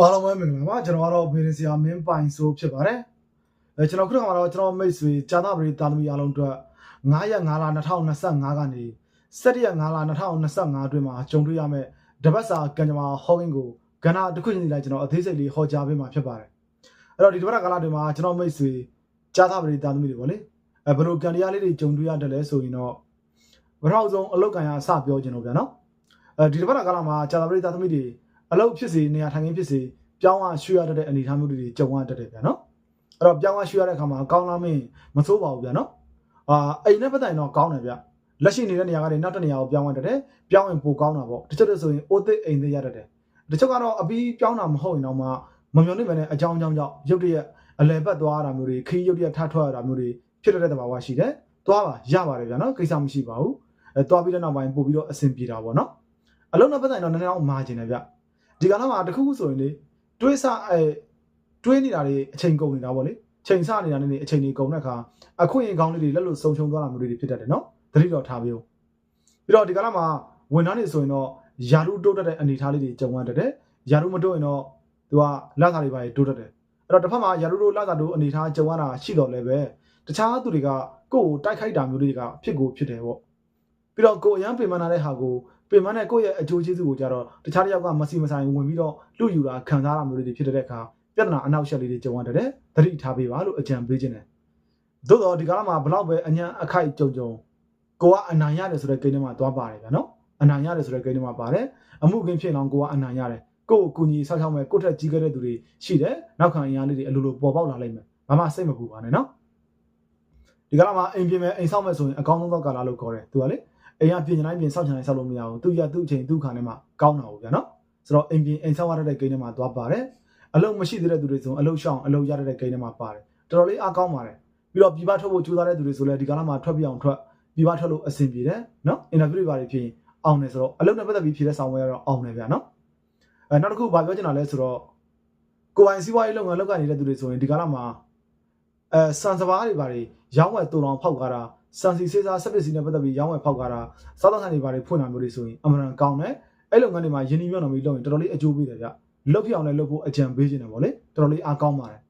အားလုံးပဲမင်္ဂလာပါကျွန်တော်ကတော့ဘေးရင်ဆရာမင်းပိုင်ဆိုဖြစ်ပါတယ်အဲကျွန်တော်ခုနကတော့ကျွန်တော်မိတ်ဆွေဇာတာပရိတာသမီအားလုံးအတွက်9ရက်5လ2025ကနေ17ရက်5လ2025အတွင်းမှာကြုံတွေ့ရမယ့်တပတ်စာကံကြမ္မာဟောကင်းကိုကဏ္ဍတစ်ခုချင်းစီလိုက်ကျွန်တော်အသေးစိတ်လေးဟောကြားပေးမှာဖြစ်ပါတယ်အဲ့တော့ဒီတပတ်ကာလတွင်မှာကျွန်တော်မိတ်ဆွေဇာတာပရိတာသမီတွေပေါ့လေအဲဘယ်လိုကံတရားလေးတွေကြုံတွေ့ရတယ်လဲဆိုရင်တော့ဘယ်တော့ဆုံးအလုတ်ကံရအစပြောခြင်းလို့ဗျာနော်အဲဒီတပတ်ကာလမှာဇာတာပရိတာသမီတွေ အလုတ်ဖြစ်စေနေရာထိုင်ခင်းဖြစ်စေပြောင်းရရွှေ့ရတတ်တဲ့အနေအထားမျိုးတွေကြုံရတတ်တယ်ဗျာနော်အဲ့တော့ပြောင်းရရွှေ့ရတဲ့အခါမှာကောင်းလားမင်းမဆိုးပါဘူးဗျာနော်အာအိမ်နဲ့ပတ်တိုင်တော့ကောင်းတယ်ဗျလက်ရှိနေတဲ့နေရာကနေနောက်တစ်နေရာကိုပြောင်းရတတ်တယ်ပြောင်းရင်ပိုကောင်းတာပေါ့တချို့တွေဆိုရင်အိုးသိအိမ်သိရတတ်တယ်တချို့ကတော့အပြီးပြောင်းတာမဟုတ်ရင်တော့မှမမျော်လင့်မနဲ့အကြောင်းအကြောင်းကြောင့်ရုတ်တရက်အလဲပတ်သွားတာမျိုးတွေခီးရုတ်တရက်ထထွက်ရတာမျိုးတွေဖြစ်တဲ့တဘာဝရှိတယ်သွားပါရပါတယ်ဗျာနော်ကိစ္စမရှိပါဘူးအဲသွားပြီးတဲ့နောက်ပိုင်းပို့ပြီးတော့အဆင်ပြေတာပေါ့နော်အလုံးနဲ့ပတ်တိုင်တော့နည်းနည်းတော့မာကျင်တယ်ဗျ ဒီကနေ့မှာတခုခုဆိုရင်လေတွေးဆအဲတွေးနေတာတွေအချိန်ကုန်နေတာပေါ့လေချိန်ဆနေတာနေအချိန်တွေကုန်တဲ့အခါအခွင့်အရေးကောင်းလေးတွေလက်လို့ဆုံချုံသွားတာမျိုးတွေဖြစ်တတ်တယ်နော်သတိတော်ထားပြို့ပြီးတော့ဒီကနေ့မှာဝန်ထမ်းတွေဆိုရင်တော့ယာရုတိုးတက်တဲ့အနေအထားလေးတွေကြုံရတတ်တယ်ယာရုမတိုးရင်တော့သူကလက်စာတွေပါတိုးတက်တယ်အဲ့တော့တစ်ဖက်မှာယာရုတိုးလက်စာတိုးအနေအထားကြုံရတာရှိတော့လည်းပဲတခြားသူတွေကကိုယ့်ကိုတိုက်ခိုက်တာမျိုးတွေကဖြစ်ကိုဖြစ်တယ်ပေါ့ ပြီးတော့ကိုယ်အရန်ပင်ပန်းလာတဲ့ဟာကိုပင်မနဲ့ကိုယ့်ရဲ့အကျိုးကျေးဇူးကိုကြတော့တခြားတစ်ယောက်ကမစီမဆိုင်ဝင်ပြီးတော့လူယူတာခံစားရမျိုးတွေဖြစ်တဲ့အခါပြဿနာအနောက်ရှက်လေးတွေကြုံရတယ်သတိထားပေးပါလို့အကြံပေးခြင်းတယ်သို့တော့ဒီကာလမှာဘလောက်ပဲအញ្ញံအခိုက်ကြုံကြုံကိုကအနိုင်ရတယ်ဆိုတဲ့ကိန်းထဲမှာသွားပါတယ်ဗျာနော်အနိုင်ရတယ်ဆိုတဲ့ကိန်းထဲမှာပါတယ်အမှုကင်းဖြစ်အောင်ကိုကအနိုင်ရတယ်ကိုကိုကူညီဆောက်ရှောက်မဲ့ကိုထက်ကြီးခဲ့တဲ့သူတွေရှိတယ်နောက်ခံအရာလေးတွေအလိုလိုပေါ်ပေါက်လာလိမ့်မယ်ဘာမှစိတ်မပူပါနဲ့နော်ဒီကာလမှာအိမ်ပြင်မဲ့အိမ်ဆောက်မဲ့ဆိုရင်အကောင်းဆုံးသောကာလလို့ခေါ်တယ်သူကလေ အိမ်ကပြင်တိုင်းပြင်ဆောက်ချင်တိုင်းဆောက်လို့မရဘူးသူရသူ့အချိန်သူ့ခါနဲ့မှကောင်းတာဟုတ်ဗျာနော်ဆိုတော့အိမ်ပြင်အိမ်ဆောက်ရတဲ့ကိန်းထဲမှာသွားပါတယ်အလုံးမရှိသေးတဲ့သူတွေဆိုအလုံးရှောင်းအလုံးရတဲ့ကိန်းထဲမှာပါတယ်တော်တော်လေးအားကောင်းပါတယ်ပြီးတော့ပြပထွက်ဖို့ကြိုးစားတဲ့သူတွေဆိုလည်းဒီကာလမှာထွက်ပြအောင်ထွက်ပြပထွက်လို့အဆင်ပြေတယ်နော်အင်တာဗျူးတွေပါဖြစ်ရင်အောင်တယ်ဆိုတော့အလုံးနဲ့ပတ်သက်ပြီးဖြေတဲ့ဆောင်ဝဲရတော့အောင်တယ်ဗျာနော်အဲနောက်တစ်ခုဘာပြောချင်တာလဲဆိုတော့ကိုပိုင်စီးပွားရေးလုပ်ငန်းလုပ်နေတဲ့သူတွေဆိုရင်ဒီကာလမှာအဲစံစဘာတွေပါတွေရောင်းဝယ်တူတော်ဖောက်ကားတာ စံစီစေးစားဆက်ပစ္စည်းနဲ့ပတ်သက်ပြီးရောင်းဝယ်ဖောက်ကားတာစားသောက်ဆိုင်တွေပါတွေဖွင့်တာမျိုးတွေဆိုရင်အမှန်တန်ကောင်းတယ်အဲ့လုပ်ငန်းတွေမှာယင်းနှီးမြှုပ်နှံပြီးလုပ်ရင်တော်တော်လေးအကျိုးပေးတယ်ဗျလုတ်ပြအောင်လည်းလုပ်ဖို့အကြံပေးခြင်းတယ်ဗောလေတော်တော်လေးအားကောင်းပါတယ်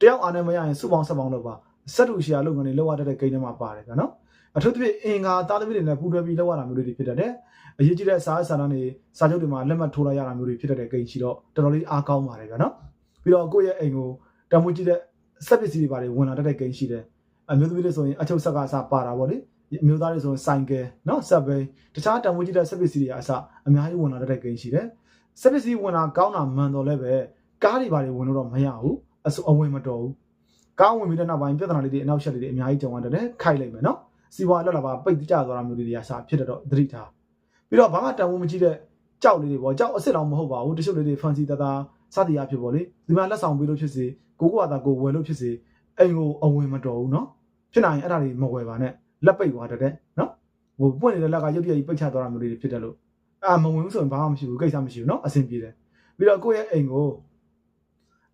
တယောက်အားနဲ့မရရင်စုပေါင်းဆက်ပေါင်းလုပ်ပါစက်တူရှီယာလုပ်ငန်းတွေလောက်ရတဲ့ကိန်းထဲမှာပါတယ်ဗျနော်အထူးသဖြင့်အင်္ဂါသားသမီးတွေနဲ့ပူးတွဲပြီးလောက်ရတာမျိုးတွေဖြစ်တတ်တယ်အရေးကြီးတဲ့စာအစာတန်းတွေစာချုပ်တွေမှာလက်မှတ်ထိုးလိုက်ရတာမျိုးတွေဖြစ်တတ်တဲ့ကိန်းရှိတော့တော်တော်လေးအားကောင်းပါတယ်ဗျနော်ပြီးတော့ကိုယ့်ရဲ့အိမ်ကိုတမွေးကြည့်တဲ့စက်ပစ္စည်းတွေပါတွေဝင်လာတတ်တဲ့ကိန်းရှိတယ် အမျိုးသမီးတွေဆိုရင်အချုပ်ဆက်ကစားပါတာဗောလေအမျိုးသားတွေဆိုရင်ဆိုင်ကယ်နော်ဆက်ဘိန်းတခြားတံမွေးကြည့်တဲ့ဆက်ပစ္စည်းတွေအစအများကြီးဝင်လာတဲ့ကိန်းရှိတယ်ဆက်ပစ္စည်းဝင်လာကောင်းတာမှန်တော့လည်းပဲကားတွေဘာတွေဝင်လို့တော့မရဘူးအစအဝင်မတော်ဘူးကားဝင်ပြီးတဲ့နောက်ပိုင်းပြဿနာလေးတွေအနောက်ရှက်လေးတွေအများကြီးကြုံရတယ်ခိုက်လိုက်မယ်နော်စီပွားလက်လာပါပိတ်ကြသွားတာမျိုးတွေအစဖြစ်တော့သတိထားပြီးတော့ဘာမှတံမွေးမကြည့်တဲ့ကြောက်လေးတွေပေါ့ကြောက်အစ်စ်တော့မဟုတ်ပါဘူးတချို့လေးတွေဖန်စီတသားစသည်အဖြစ်ပေါ့လေဒီမှာလက်ဆောင်ပေးလို့ဖြစ်စေကိုကိုကသာကိုဝယ်လို့ဖြစ်စေအိမ်ကိုအဝင်မတော်ဘူးနော် ဖြစ်နိုင်ရင်အဲ့ဒါတွေမဝယ်ပါနဲ့လက်ပိတ်သွားတတ်တယ်နော်ဟိုပွင့်နေတဲ့လက်ကရုပ်တရက်ကြီးပိတ်ချသွားတာမျိုးတွေဖြစ်တယ်လို့အာမဝင်ဘူးဆိုရင်ဘာမှမရှိဘူးကိစ္စမရှိဘူးနော်အဆင်ပြေတယ်ပြီးတော့ကိုယ့်ရဲ့အိမ်ကို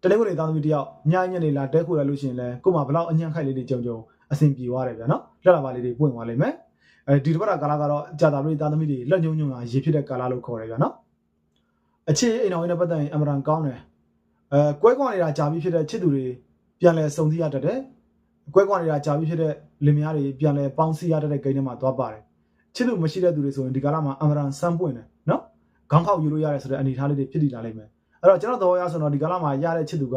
တလင်းကိုနေသားသမီးတယောက်ညညနေလာတဲခိုလိုက်လို့ရှိရင်လဲကို့မှာဘလောက်အညံ့ခိုက်လေးတွေကြုံကြုံအဆင်ပြေသွားတယ်ဗျာနော်လက်လာပါလေးတွေပွင့်သွားလိမ့်မယ်အဲဒီတစ်ပတ်ကာလကတော့ကြာတာပြည်သားသမီးတွေလက်ညုံညုံကရေဖြစ်တဲ့ကာလလို့ခေါ်တယ်ဗျာနော်အခြေအိမ်တော်ရင်းနဲ့ပတ်သက်ရင်အမရန်ကောင်းတယ်အဲကွဲကွာနေတာကြာပြီးဖြစ်တဲ့ချစ်သူတွေပြန်လဲစုံစည်းရတတ်တယ် ကွဲကွာနေတာကြာပြီးဖြစ်တဲ့လင်မယားတွေပြန်လဲပေါင်းစည်းရတတ်တဲ့ဂိမ်းထဲမှာသွားပါတယ်ချစ်သူမရှိတဲ့သူတွေဆိုရင်ဒီကာလမှာအမရန်စမ်းပွင့်တယ်နော်ခေါင်းခောက်ယူလို့ရတယ်ဆိုတဲ့အနေအထားလေးတွေဖြစ်တည်လာလိမ့်မယ်အဲ့တော့ကျွန်တော်တော်ရဆိုတော့ဒီကာလမှာရတဲ့ချစ်သူက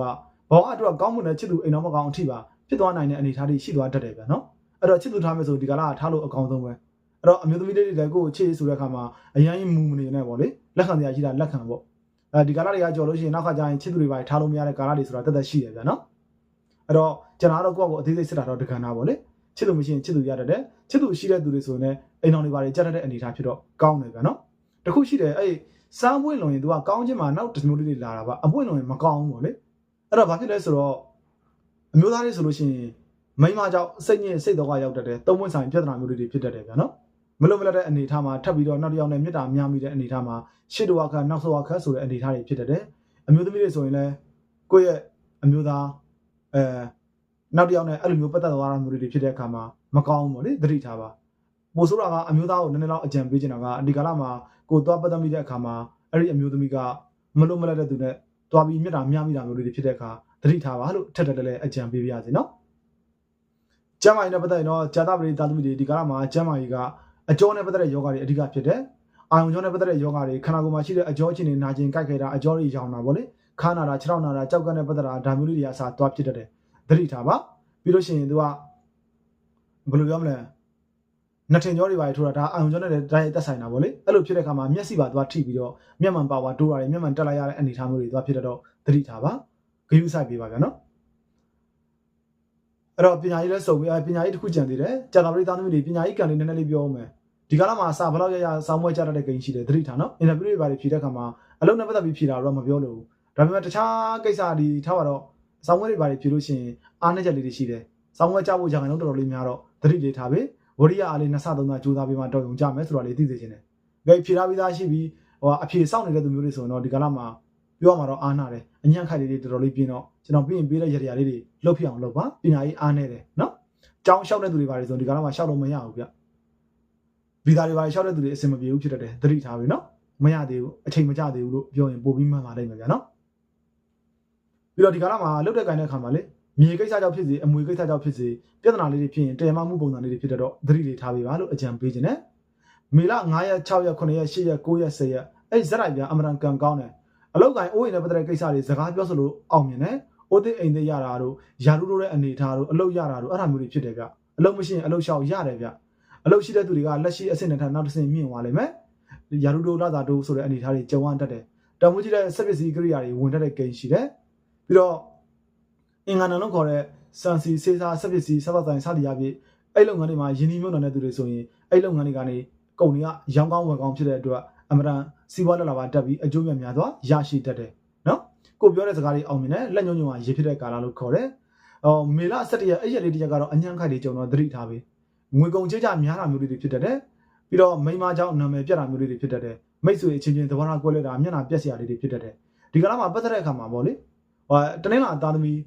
ဘောအတွက်ကောင်းမှုနဲ့ချစ်သူအိမ်တော်မကောင်းအထိပါဖြစ်သွားနိုင်တဲ့အနေအထားတွေရှိသွားတတ်တယ်ဗျာနော်အဲ့တော့ချစ်သူထားမယ်ဆိုဒီကာလကထားလို့အကောင်းဆုံးပဲအဲ့တော့အမျိုးသမီးလေးတွေလည်းကိုယ့်ကိုချစ်ဆိုတဲ့အခါမှာအရင်မူမနေနဲ့ပေါ့လေလက်ခံတရားရှိတာလက်ခံပေါ့အဲဒီကာလတွေကကြော်လို့ရှိရင်နောက်ခါကျရင်ချစ်သူတွေပါထားလို့မရတဲ့ကာလတွေဆိုတာတက်တက်ရှိတယ်ဗျာနော် အဲ့တော့ကျွန်တော်တို့ကိုယ့်ကိုအသေးစိတ်စစ်တာတော့တက္ကနာပေါ့လေချစ်သူမရှိရင်ချစ်သူရတတ်တယ်ချစ်သူရှိတဲ့သူတွေဆိုရင်လည်းအိမ်တော်တွေပါတွေကြက်တတ်တဲ့အနေအထားဖြစ်တော့ကောင်းတယ်ဗျာနော်တခုရှိတယ်အဲ့စားပွင့်လုံရင် तू ကကောင်းချင်းမှာနောက်တစ်မျိုးလေးတွေလာတာပါအပွင့်လုံရင်မကောင်းဘူးပေါ့လေအဲ့တော့ဘာဖြစ်လဲဆိုတော့အမျိုးသားတွေဆိုလို့ရှိရင်မိန်းမကြောင့်စိတ်ညစ်စိတ်တော့ကရောက်တတ်တယ်သုံးဝင်ဆိုင်ပြဿနာမျိုးတွေဖြစ်တတ်တယ်ဗျာနော်မလို့မလတဲ့အနေအထားမှာထပ်ပြီးတော့နောက်တစ်ယောက်နဲ့မေတ္တာများမိတဲ့အနေအထားမှာရှစ်တော်အခါနောက်ဆုံးအခါဆိုတဲ့အနေအထားတွေဖြစ်တတ်တယ်အမျိုးသမီးတွေဆိုရင်လည်းကိုယ့်ရဲ့အမျိုးသား အဲနောက်တစ်ယောက်နဲ့အဲ့လိုမျိုးပတ်သက်သွားတာမျိုးတွေဖြစ်တဲ့အခါမှာမကောင်းဘူးပေါ့လေသတိထားပါပိုဆိုးတာကအမျိုးသားကိုနည်းနည်းတော့အကြံပေးချင်တာကအဒီကာလမှာကိုသွားပတ်သက်မိတဲ့အခါမှာအဲ့ဒီအမျိုးသမီးကမလို့မလက်တဲ့သူနဲ့သွားပြီးမြတ်တာများမိတာမျိုးလေးတွေဖြစ်တဲ့အခါသတိထားပါလို့ထက်တက်တက်လဲအကြံပေးပါရစေနော်ကျမ်းမာရေးနဲ့ပတ်သက်ရင်တော့ဇာတပရိသသမီတွေဒီကာလမှာကျမ်းမာရေးကအကျောနဲ့ပတ်သက်တဲ့ယောဂတွေအဓိကဖြစ်တယ်အာယုံကျောနဲ့ပတ်သက်တဲ့ယောဂတွေခန္ဓာကိုယ်မှာရှိတဲ့အကျောချင်းတွေနာကျင်ကြိုက်ခဲတာအကျောတွေရောင်တာဗောလေ ခါနာတာခြေထောက်နာတာကြောက်ကနဲ့ပတ်သက်တာဒါမျိုးလေးတွေအစားသွားဖြစ်တတ်တယ်သတိထားပါပြီးလို့ရှိရင်သူကဘယ်လိုပြောမလဲနှစ်ထင်ကြောတွေပါထိုးတာဒါအာယုံကျောနဲ့လည်းဒါရိုက်သက်ဆိုင်တာဗောလေအဲ့လိုဖြစ်တဲ့အခါမှာမျက်စိပါသွားထိပြီးတော့မျက်မှန်ပါဝါတိုးရတယ်မျက်မှန်တက်လိုက်ရတဲ့အနေအထားမျိုးတွေသွားဖြစ်တတ်တော့သတိထားပါဂရုစိုက်ပေးပါဗျာနော်အဲ့တော့ပညာရေးလည်းစုံပြီးအဲပညာရေးတစ်ခုကြံသေးတယ်ကြာတာပရိသတ်သမီးတွေပညာရေးကံလေးနည်းနည်းလေးပြောအောင်မယ်ဒီကာလမှာအစာဘယ်လောက်ရရစောင်းမွဲကြတတ်တဲ့ဂိမ်းရှိတယ်သတိထားနော်အင်တာဗျူးတွေပါဖြေတဲ့အခါမှာအလုံးနဲ့ပတ်သက်ပြီးဖြေတာတော့မပြောလို့ ဒါပေမဲ့တခြားကိစ္စဒီထားပါတော့စောင်းမွဲတွေပါဖြေလို့ရှိရင်အားနည်းချက်လေးတွေရှိတယ်စောင်းမွဲကြဖို့ကြာရင်တော့တော်တော်လေးများတော့သတိလေးထားပေးဝရိယအားလေးနှစ်ဆသုံးဆကြိုးစားပြီးမှတော်ရုံကြမယ်ဆိုတော့လေးသိစေချင်တယ်ဂိမ်းဖြေထားပြီးသားရှိပြီးဟိုအဖြေစောင့်နေတဲ့သူမျိုးတွေဆိုရင်တော့ဒီကာလမှာပြောမှာတော့အားနာတယ်အညံ့ခိုက်လေးတွေတော်တော်လေးပြင်းတော့ကျွန်တော်ပြင်ပေးတဲ့ရရလေးတွေလှုပ်ပြအောင်လုပ်ပါပညာရေးအားနေတယ်နော်ကြောင်းလျှောက်တဲ့သူတွေပါတယ်ဆိုရင်ဒီကာလမှာလျှောက်လို့မရဘူးဗျဗီဇာတွေပါတယ်လျှောက်တဲ့သူတွေအဆင်မပြေဘူးဖြစ်တတ်တယ်သတိထားပြီနော်မရသေးဘူးအချိန်မကျသေးဘူးလို့ပြောရင်ပိုပြီးမှန်ပါလိမ့်မယ်ဗျာနော် ပြီးတော့ဒီကာလမှာလှုပ်တဲ့ကိုင်းတဲ့အခါမှာလေမြေကိစ္စကြောင့်ဖြစ်စေအမွေကိစ္စကြောင့်ဖြစ်စေပြဿနာလေးတွေဖြစ်ရင်တရားမမှုပုံစံလေးတွေဖြစ်တတ်တော့သတိတွေထားပေးပါလို့အကြံပေးခြင်းနဲ့မေလ9ရက်6ရက်9ရက်10ရက်9ရက်10ရက်အဲ့ဇက်လိုက်ပြအမရန်ကန်ကောင်းတယ်အလောက်ကိုင်းအိုးရင်နဲ့ပတ်သက်တဲ့ကိစ္စတွေစကားပြောဆိုလို့အောင်မြင်တယ်အိုးသိအိမ်သိရတာတို့ယာရုတို့ရဲ့အနေထားတို့အလုပ်ရတာတို့အဲ့ဒါမျိုးတွေဖြစ်တယ်ဗျအလုပ်မရှိရင်အလုပ်ရှောက်ရတယ်ဗျအလုပ်ရှိတဲ့သူတွေကလက်ရှိအဆင့်နဲ့ထပ်နောက်တစ်ဆင့်မြင့်သွားလိမ့်မယ်ယာရုတို့လာတာတို့ဆိုတဲ့အနေထားတွေကြုံရတတ်တယ်တမိုးကြီးတဲ့စက်ပစ္စည်းကိရိယာတွေဝင်တတ်တဲ့ကိန်းရှိတယ် ပြီးတော့အင်္ဂါနံလို့ခေါ်တဲ့စံစီစေစာစက်ပစ္စည်းစက်သက်ဆိုင်စသည်အဖြစ်အဲ့လုပ်ငန်းတွေမှာယင်းနှီးမြှုပ်နှံတဲ့သူတွေဆိုရင်အဲ့လုပ်ငန်းတွေကနေကုန်တွေကရောင်းကောင်းဝယ်ကောင်းဖြစ်တဲ့အတွက်အမရန်စီးပွားလက်လာပါတက်ပြီးအကျိုးမြတ်များစွာရရှိတတ်တယ်နော်ကိုပြောတဲ့စကားတွေအောင်မြင်တယ်လက်ညှိုးညွှန်ကရေဖြစ်တဲ့ကာလလို့ခေါ်တယ်အော်မေလ17ရက်အဲ့ရက်လေးတစ်ရက်ကတော့အညံ့ခိုက်တွေကြုံတော့သတိထားပြီးငွေကုန်ကြေးကြများတာမျိုးတွေဖြစ်တတ်တယ်ပြီးတော့မိန်းမเจ้าနာမည်ပြတ်တာမျိုးတွေဖြစ်တတ်တယ်မိတ်ဆွေအချင်းချင်းသဘောထားကွဲလဲတာမျက်နှာပြက်စရာလေးတွေဖြစ်တတ်တယ်ဒီကလာမှာပတ်သက်တဲ့အခါမှာပေါ့လေ ဟိုတနင်္လာသားသမီး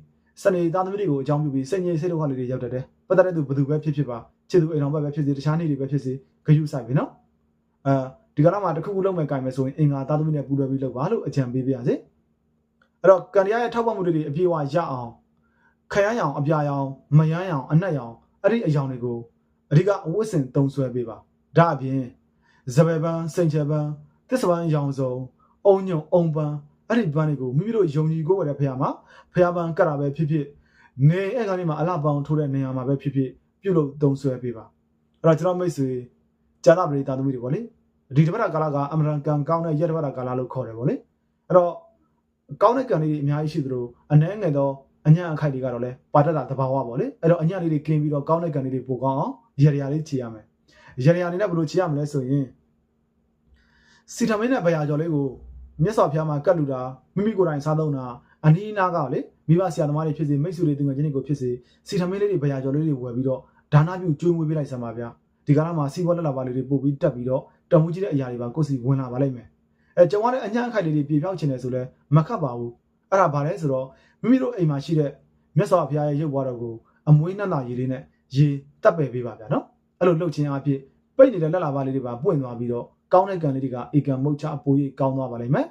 စနေသားသမီးတွေကိုအကြောင်းပြုပြီးစိတ်ငြိမ်စိတ်ဒုက္ခလေးတွေရောက်တတ်တယ်ပတ်သက်တဲ့သူဘယ်သူပဲဖြစ်ဖြစ်ပါချစ်သူအိမ်တော်ဘက်ပဲဖြစ်စေတခြားနေတွေပဲဖြစ်စေဂယုစိုက်ပြီနော်အဲဒီကလာမှာတစ်ခုခုလုပ်မယ်ကြိုင်မယ်ဆိုရင်အင်္ဂါသားသမီးနဲ့ပူးတွဲပြီးလုပ်ပါလို့အကြံပေးပါရစေအဲ့တော့ကန်ရရဲ့ထောက်ပံ့မှုတွေအပြည့်အဝရအောင်ခရမ်းရောင်အပြာရောင်မယမ်းရောင်အနက်ရောင်အဲ့ဒီအယောင်တွေကိုအဓိကအဝတ်စင်သုံးဆွဲပေးပါဒါအပြင်ဇပယ်ပန်းစိန်ချယ်ပန်းသစ္စာပန်းရောင်စုံအုံညုံအုံပန်း အဲ့ဒီပန်းတွေကိုမိမိတို့ယုံကြည်ကိုယ်ဝယ်တဲ့ဖះမှာဖះပန်းကတ်တာပဲဖြစ်ဖြစ်နေအဲ့ကနေမှာအလှပောင်ထိုးတဲ့နေရာမှာပဲဖြစ်ဖြစ်ပြုတ်လို့သုံးဆွဲပေးပါအဲ့တော့ကျွန်တော်မိတ်ဆွေဇာတာပရိသတ်သမီးတွေပေါ့လေဒီတစ်ပတ်ကာလကအမရန်ကန်ကောင်းတဲ့ရက်တစ်ပတ်ကာလလို့ခေါ်တယ်ပေါ့လေအဲ့တော့ကောင်းတဲ့ကံလေးတွေအများကြီးရှိသလိုအနှဲငယ်သောအညံ့အခိုက်တွေကတော့လည်းပါတတ်တာသဘာဝပေါ့လေအဲ့တော့အညံ့လေးတွေကင်းပြီးတော့ကောင်းတဲ့ကံလေးတွေပိုကောင်းအောင်ရရလေးခြေရမယ်ရရလေးနဲ့ဘယ်လိုခြေရမလဲဆိုရင်စီထမင်းနဲ့ဗရာကျော်လေးကို မျက်စော်ဖျားမှာကတ်လူတာမိမိကိုယ်တိုင်စားသုံးတာအနီးနားကလေမိဘဆရာသမားတွေဖြစ်စေမိတ်ဆွေတွေတင်ငယ်ချင်းတွေကိုဖြစ်စေစီထမင်းလေးတွေဗရာကျော်လေးတွေဝယ်ပြီးတော့ဒါနပြုကျွေးမွေးပေးလိုက်စမ်းပါဗျာဒီကာလမှာစီးပွားလက်လာပါလေးတွေပို့ပြီးတက်ပြီးတော့တမှုကြီးတဲ့အရာတွေပါကိုယ်စီဝင်လာပါလိမ့်မယ်အဲကြုံရတဲ့အညံ့အခိုက်လေးတွေပြေပြောက်ချင်တယ်ဆိုလဲမခတ်ပါဘူးအဲ့ဒါဘာလဲဆိုတော့မိမိတို့အိမ်မှာရှိတဲ့မြတ်စွာဘုရားရဲ့ရုပ်ဘွားတော်ကိုအမွေးနှံ့တာရည်လေးနဲ့ရေတက်ပယ်ပေးပါဗျာနော်အဲ့လိုလှုပ်ခြင်းအဖြစ်ပိတ်နေတဲ့လက်လာပါလေးတွေပါပွင့်သွားပြီးတော့ ကောင်းတဲ့ကံလေးတွေကဧကံမုတ်ချအပိုးကြီးကောင်းသွားပါလိမ့်မယ်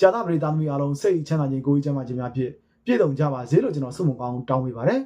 ကြာသပရိသသမီးအားလုံးစိတ်ချမ်းသာခြင်းကိုယ်ကြီးချမ်းသာခြင်းများဖြင့်ပြည့်စုံကြပါစေလို့ကျွန်တော်ဆုမွန်ကောင်းတောင်းပေးပါတယ်